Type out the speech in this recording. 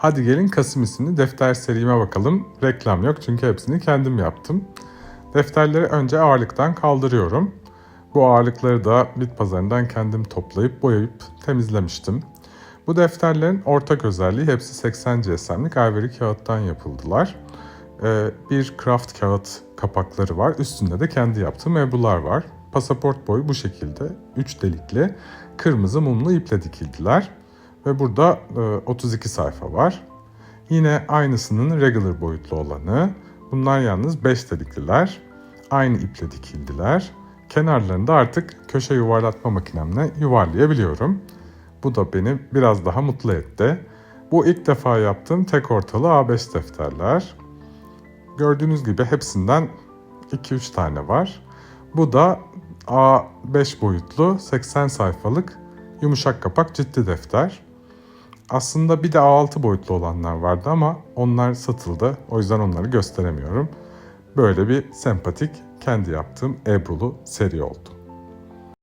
Hadi gelin Kasım isimli defter serime bakalım. Reklam yok çünkü hepsini kendim yaptım. Defterleri önce ağırlıktan kaldırıyorum. Bu ağırlıkları da bit pazarından kendim toplayıp boyayıp temizlemiştim. Bu defterlerin ortak özelliği hepsi 80 CSM'lik ivory kağıttan yapıldılar. Ee, bir craft kağıt kapakları var. Üstünde de kendi yaptığım ebrular var. Pasaport boyu bu şekilde 3 delikli kırmızı mumlu iple dikildiler. Ve burada e, 32 sayfa var. Yine aynısının regular boyutlu olanı. Bunlar yalnız 5 delikliler. Aynı iple dikildiler. Kenarlarını da artık köşe yuvarlatma makinemle yuvarlayabiliyorum. Bu da beni biraz daha mutlu etti. Bu ilk defa yaptığım tek ortalı A5 defterler. Gördüğünüz gibi hepsinden 2-3 tane var. Bu da A5 boyutlu 80 sayfalık yumuşak kapak ciddi defter. Aslında bir de A6 boyutlu olanlar vardı ama onlar satıldı. O yüzden onları gösteremiyorum. Böyle bir sempatik kendi yaptığım Ebrulu seri oldu.